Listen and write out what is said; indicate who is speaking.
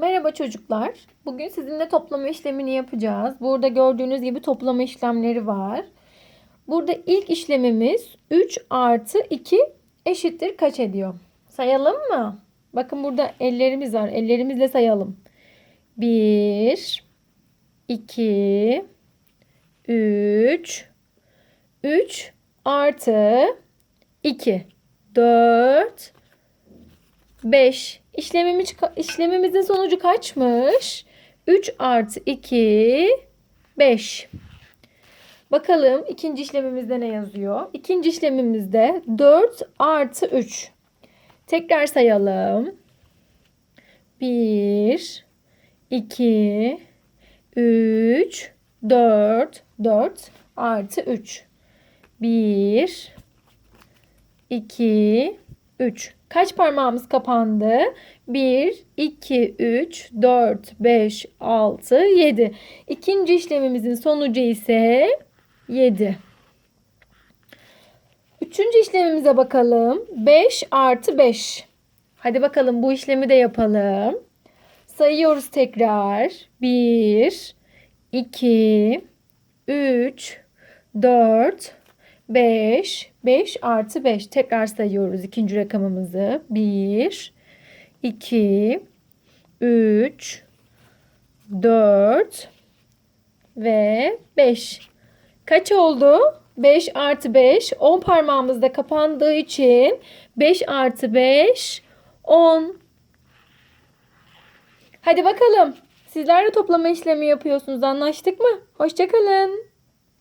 Speaker 1: Merhaba çocuklar. Bugün sizinle toplama işlemini yapacağız. Burada gördüğünüz gibi toplama işlemleri var. Burada ilk işlemimiz 3 artı 2 eşittir kaç ediyor? Sayalım mı? Bakın burada ellerimiz var. Ellerimizle sayalım. 1 2 3 3 artı 2 4 5. İşlemimiz, işlemimizin sonucu kaçmış? 3 artı 2 5. Bakalım ikinci işlemimizde ne yazıyor? İkinci işlemimizde 4 artı 3. Tekrar sayalım. 1 2 3 4 4 artı 3. 1 2 3. Kaç parmağımız kapandı? 1, 2, 3, 4, 5, 6, 7. İkinci işlemimizin sonucu ise 7. Üçüncü işlemimize bakalım. 5 artı 5. Hadi bakalım bu işlemi de yapalım. Sayıyoruz tekrar. 1, 2, 3, 4, 5, 5 artı 5. Tekrar sayıyoruz ikinci rakamımızı. 1, 2, 3, 4 ve 5. Kaç oldu? 5 artı 5. 10 parmağımızda kapandığı için 5 artı 5, 10. Hadi bakalım. Sizler de toplama işlemi yapıyorsunuz. Anlaştık mı? Hoşçakalın.